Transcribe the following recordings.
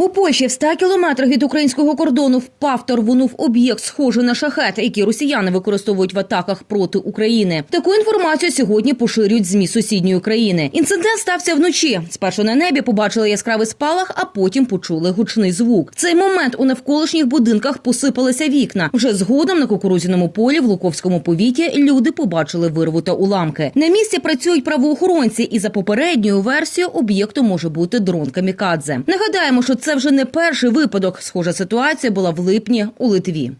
У Польщі в 100 кілометрах від українського кордону впав та об'єкт, схожий на шахет, який росіяни використовують в атаках проти України. Таку інформацію сьогодні поширюють змі сусідньої країни. Інцидент стався вночі. Спершу на небі побачили яскравий спалах, а потім почули гучний звук. В цей момент у навколишніх будинках посипалися вікна. Вже згодом на кукурузяному полі в Луковському повіті люди побачили вирву та уламки. На місці працюють правоохоронці, і за попередньою версією об'єктом може бути дрон камікадзе. Нагадаємо, що це вже не перший випадок. Схожа ситуація була в липні у Литві.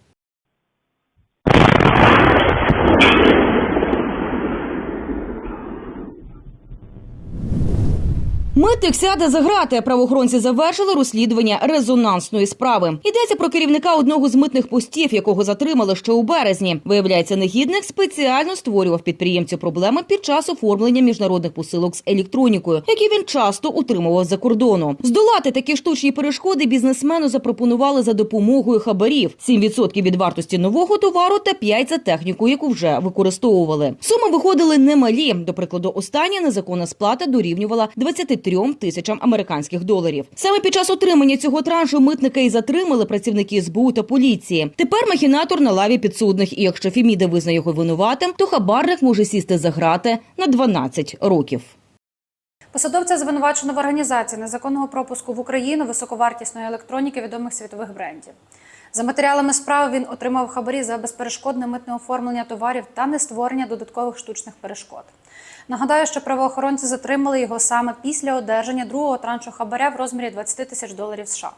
Митник сяде за грати. Правоохоронці завершили розслідування резонансної справи. Йдеться про керівника одного з митних постів, якого затримали ще у березні. Виявляється, негідник спеціально створював підприємцю проблеми під час оформлення міжнародних посилок з електронікою, які він часто утримував за кордону. Здолати такі штучні перешкоди бізнесмену запропонували за допомогою хабарів: 7% від вартості нового товару та 5% за техніку, яку вже використовували. Суми виходили немалі. До прикладу, остання незаконна сплата дорівнювала 23 тисячам американських доларів. Саме під час отримання цього траншу митника і затримали працівники СБУ та поліції. Тепер махінатор на лаві підсудних. І якщо Фіміда визнає його винуватим, то хабарник може сісти за грати на 12 років. Посадовця звинувачено в організації незаконного пропуску в Україну високовартісної електроніки відомих світових брендів. За матеріалами справи він отримав хабарі за безперешкодне митне оформлення товарів та нестворення додаткових штучних перешкод. Нагадаю, що правоохоронці затримали його саме після одержання другого траншу хабаря в розмірі 20 тисяч доларів США.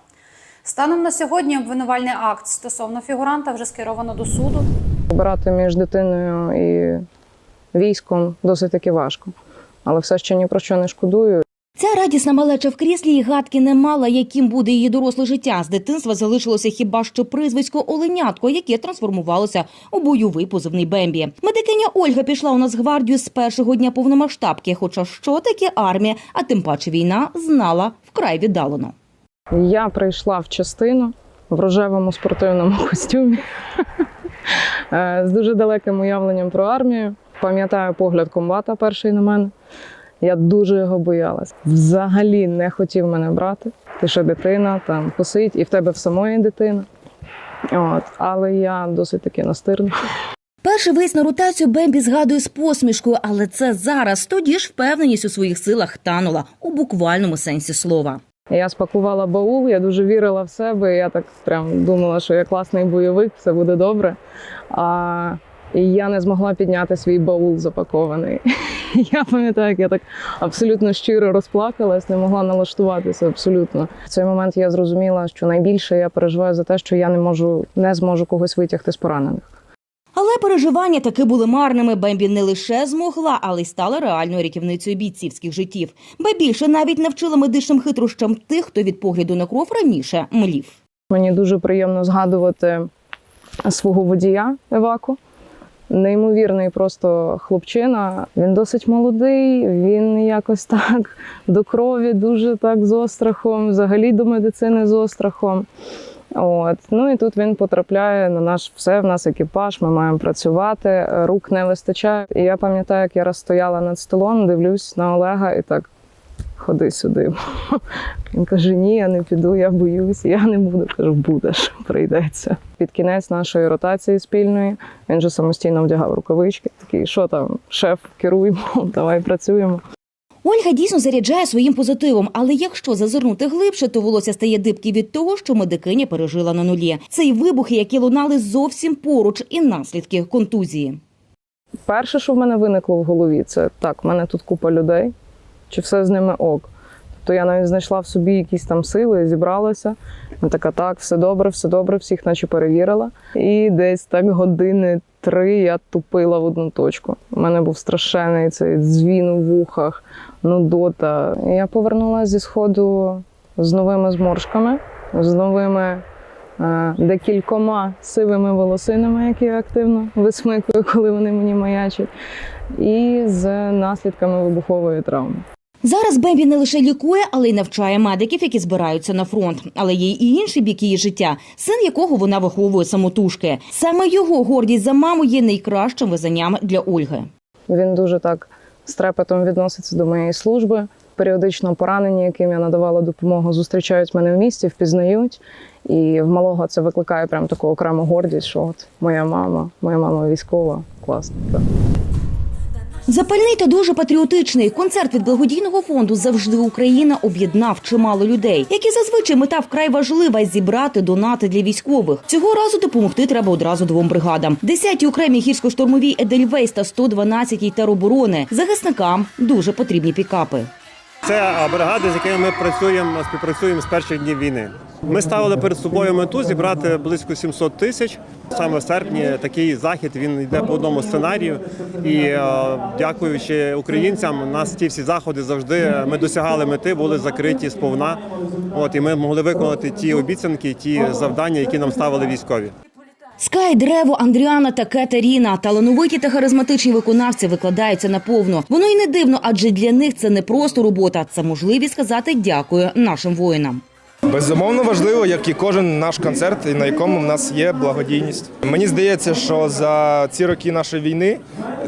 Станом на сьогодні обвинувальний акт стосовно фігуранта вже скеровано до суду. Обирати між дитиною і військом досить таки важко. Але все ще ні про що не шкодую. Ця радісна малеча в кріслі і гадки не мала, яким буде її доросле життя. З дитинства залишилося хіба що прізвисько Оленятко, яке трансформувалося у бойовий позивний Бембі. Медикиня Ольга пішла у Нацгвардію з першого дня повномасштабки. Хоча що таке армія, а тим паче війна, знала вкрай віддалено. Я прийшла в частину в рожевому спортивному костюмі е, з дуже далеким уявленням про армію. Пам'ятаю погляд комбата перший на мене. Я дуже його боялась. Взагалі не хотів мене брати. Ти ще дитина, там посидь, і в тебе в самої дитина. От. Але я досить таки настирна. Перший виїзд на ротацію Бембі згадує з посмішкою, але це зараз. Тоді ж впевненість у своїх силах танула у буквальному сенсі слова. Я спакувала баул, я дуже вірила в себе. Я так прям думала, що я класний бойовик, все буде добре. А і я не змогла підняти свій баул запакований. Я пам'ятаю, як я так абсолютно щиро розплакалась, не могла налаштуватися абсолютно. В цей момент я зрозуміла, що найбільше я переживаю за те, що я не можу не зможу когось витягти з поранених. Але переживання таки були марними. Бембі не лише змогла, але й стала реальною рятівницею бійцівських життів. Ба більше навіть навчила медичним хитрощам тих, хто від погляду на кров раніше млів. Мені дуже приємно згадувати свого водія Еваку. Неймовірний просто хлопчина. Він досить молодий, він якось так до крові, дуже так з острахом, взагалі до медицини з острахом. От. Ну і тут він потрапляє на наш все, в нас екіпаж, ми маємо працювати, рук не вистачає. І я пам'ятаю, як я раз стояла над столом, дивлюсь на Олега і так. Ходи сюди. Він каже: Ні, я не піду, я боюсь, я не буду. Кажу, будеш, прийдеться. Під кінець нашої ротації спільної він вже самостійно вдягав рукавички. Такий, що там, шеф, керуємо, давай працюємо. Ольга дійсно заряджає своїм позитивом, але якщо зазирнути глибше, то волосся стає дибки від того, що медикиня пережила на нулі. Це й вибухи, які лунали зовсім поруч, і наслідки контузії. Перше, що в мене виникло в голові, це так, в мене тут купа людей, чи все з ними ок. Тобто я навіть знайшла в собі якісь там сили, зібралася. Я така, так, все добре, все добре, всіх наче перевірила. І десь так години три я тупила в одну точку. У мене був страшенний цей дзвін у вухах, нудота. Я повернулася зі сходу з новими зморшками, з новими е, декількома сивими волосинами, які я активно висмикую, коли вони мені маячать, і з наслідками вибухової травми. Зараз Бембі не лише лікує, але й навчає медиків, які збираються на фронт. Але є і інший бік її життя, син якого вона виховує самотужки. Саме його гордість за маму є найкращим визанням для Ольги. Він дуже так з трепетом відноситься до моєї служби, періодично поранені, яким я надавала допомогу, зустрічають мене в місті, впізнають. І в малого це викликає прям таку окрему гордість, що от моя мама, моя мама військова, класно. Запальний та дуже патріотичний концерт від благодійного фонду Завжди Україна об'єднав чимало людей, які зазвичай мета вкрай важлива зібрати донати для військових. Цього разу допомогти треба одразу двом бригадам: 10-й окремій гірсько-штурмовій Едельвейс та 112-й тероборони. Захисникам дуже потрібні пікапи. Це а, бригади, з якими ми працюємо, співпрацюємо з перших днів війни. Ми ставили перед собою мету зібрати близько 700 тисяч. Саме в серпні такий захід він йде по одному сценарію. І е, дякуючи українцям, у нас ті всі заходи завжди ми досягали мети, були закриті сповна. От і ми могли виконати ті обіцянки, ті завдання, які нам ставили військові. Скай, Древо, Андріана та Кетеріна талановиті та харизматичні виконавці викладаються наповну. Воно й не дивно, адже для них це не просто робота, це можливість сказати дякую нашим воїнам. Безумовно важливо, як і кожен наш концерт, на якому в нас є благодійність. Мені здається, що за ці роки нашої війни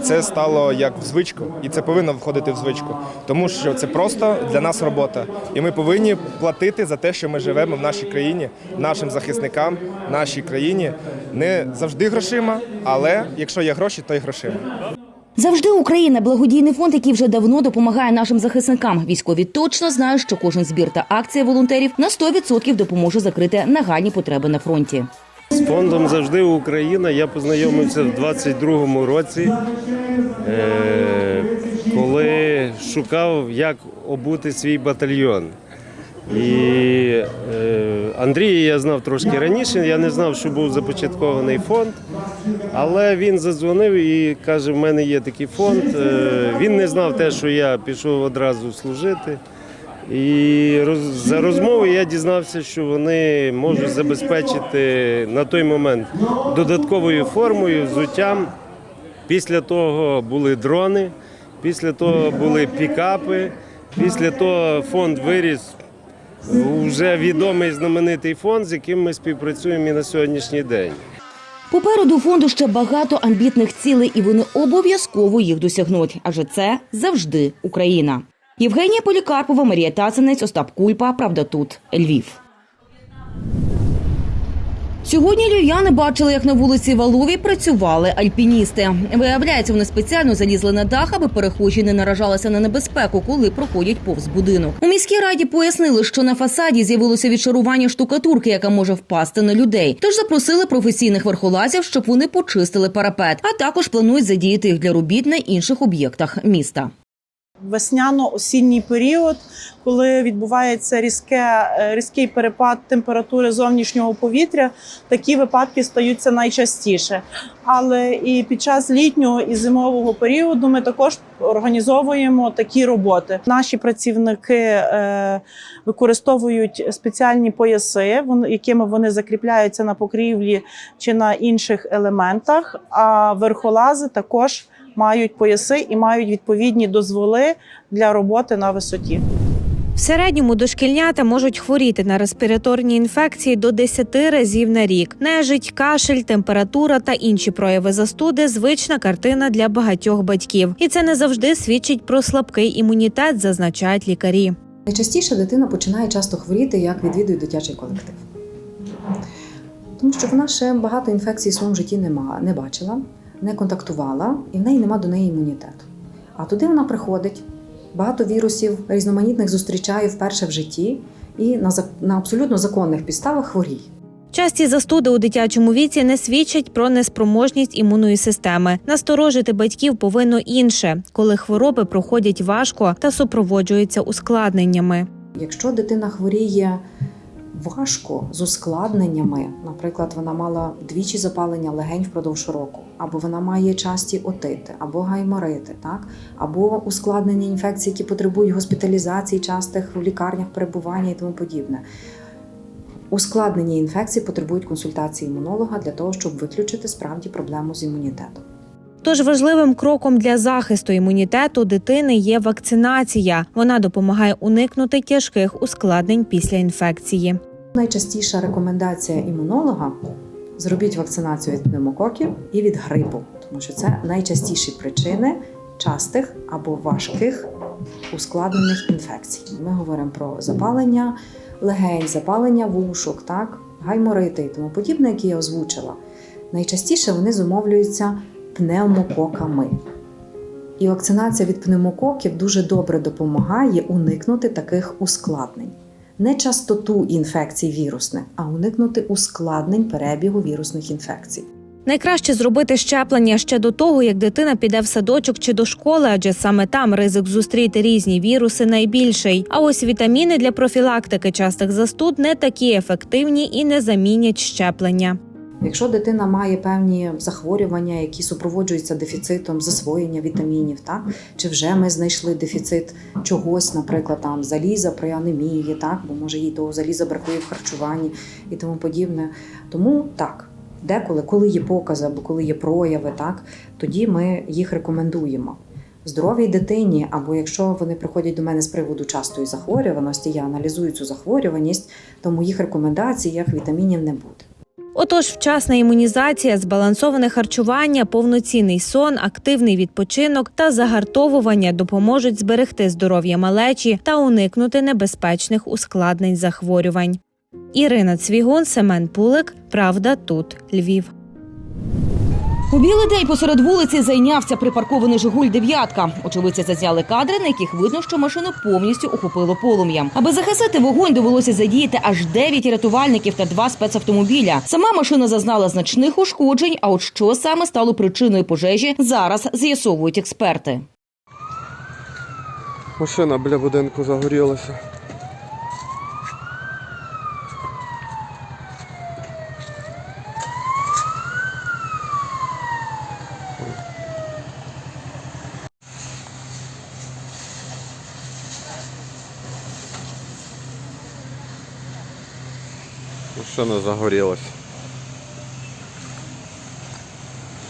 це стало як в звичку, і це повинно входити в звичку, тому що це просто для нас робота, і ми повинні платити за те, що ми живемо в нашій країні, нашим захисникам, нашій країні не завжди грошима, але якщо є гроші, то й грошима. Завжди Україна благодійний фонд, який вже давно допомагає нашим захисникам. Військові точно знають, що кожен збір та акція волонтерів на 100% допоможе закрити нагальні потреби на фронті. З фондом завжди Україна. Я познайомився в 22-му році, е, коли шукав, як обути свій батальйон. І е, Андрія я знав трошки раніше, я не знав, що був започаткований фонд, але він задзвонив і каже: в мене є такий фонд. Е, він не знав те, що я пішов одразу служити. І за розмови я дізнався, що вони можуть забезпечити на той момент додатковою формою, взуттям. Після того були дрони, після того були пікапи, після того фонд виріс вже відомий знаменитий фонд, з яким ми співпрацюємо і на сьогоднішній день. Попереду фонду ще багато амбітних цілей, і вони обов'язково їх досягнуть, адже це завжди Україна. Євгенія Полікарпова, Марія Тацинець, Остап Кульпа. Правда, тут Львів. Сьогодні львів'яни бачили, як на вулиці Валовій працювали альпіністи. Виявляється, вони спеціально залізли на дах, аби перехожі не наражалися на небезпеку, коли проходять повз будинок. У міській раді пояснили, що на фасаді з'явилося відшарування штукатурки, яка може впасти на людей. Тож запросили професійних верхолазів, щоб вони почистили парапет, а також планують задіяти їх для робіт на інших об'єктах міста. Весняно-осінній період, коли відбувається різке, е, різкий перепад температури зовнішнього повітря, такі випадки стаються найчастіше. Але і під час літнього і зимового періоду ми також організовуємо такі роботи. Наші працівники е, використовують спеціальні пояси, якими вони закріпляються на покрівлі чи на інших елементах. А верхолази також мають пояси і мають відповідні дозволи для роботи на висоті. В середньому дошкільнята можуть хворіти на респіраторні інфекції до 10 разів на рік. Нежить, кашель, температура та інші прояви застуди звична картина для багатьох батьків, і це не завжди свідчить про слабкий імунітет, зазначають лікарі. Найчастіше дитина починає часто хворіти, як відвідує дитячий колектив. Тому що вона ще багато інфекцій в своєму житті не бачила, не контактувала, і в неї нема до неї імунітету. А туди вона приходить, багато вірусів різноманітних зустрічає вперше в житті і на, на абсолютно законних підставах хворіє. Часті застуди у дитячому віці не свідчать про неспроможність імунної системи. Насторожити батьків повинно інше, коли хвороби проходять важко та супроводжуються ускладненнями. Якщо дитина хворіє важко з ускладненнями, наприклад, вона мала двічі запалення легень впродовж року, або вона має часті отити, або гайморити, так? або ускладнення інфекцій, які потребують госпіталізації, частих в лікарнях перебування і тому подібне. Ускладнення інфекцій потребують консультації імунолога для того, щоб виключити справді проблему з імунітетом. Тож важливим кроком для захисту імунітету дитини є вакцинація. Вона допомагає уникнути тяжких ускладнень після інфекції. Найчастіша рекомендація імунолога зробіть вакцинацію від пневмококів і від грипу, тому що це найчастіші причини частих або важких ускладнених інфекцій. Ми говоримо про запалення легень, запалення вушок, так, гайморити і тому подібне, які я озвучила. Найчастіше вони зумовлюються пневмококами. І вакцинація від пневмококів дуже добре допомагає уникнути таких ускладнень. Не частоту інфекцій вірусних, а уникнути ускладнень перебігу вірусних інфекцій. Найкраще зробити щеплення ще до того, як дитина піде в садочок чи до школи, адже саме там ризик зустріти різні віруси найбільший. А ось вітаміни для профілактики частих застуд не такі ефективні і не замінять щеплення. Якщо дитина має певні захворювання, які супроводжуються дефіцитом засвоєння вітамінів, так чи вже ми знайшли дефіцит чогось, наприклад, там заліза при анемії, так бо може їй того заліза бракує в харчуванні і тому подібне. Тому так, деколи, коли є покази або коли є прояви, так тоді ми їх рекомендуємо. Здоровій дитині, або якщо вони приходять до мене з приводу частої захворюваності, я аналізую цю захворюваність, то в моїх рекомендаціях вітамінів не буде. Отож, вчасна імунізація, збалансоване харчування, повноцінний сон, активний відпочинок та загартовування допоможуть зберегти здоров'я малечі та уникнути небезпечних ускладнень захворювань. Ірина Цвігун, Семен Пулик. Правда, тут Львів. У білий день посеред вулиці зайнявся припаркований Жигуль дев'ятка. Очевидці зазняли кадри, на яких видно, що машину повністю охопило полум'ям. Аби захистити вогонь, довелося задіяти аж 9 рятувальників та два спецавтомобіля. Сама машина зазнала значних ушкоджень. А от що саме стало причиною пожежі, зараз з'ясовують експерти. Машина біля будинку загорілася. Машина загорілася.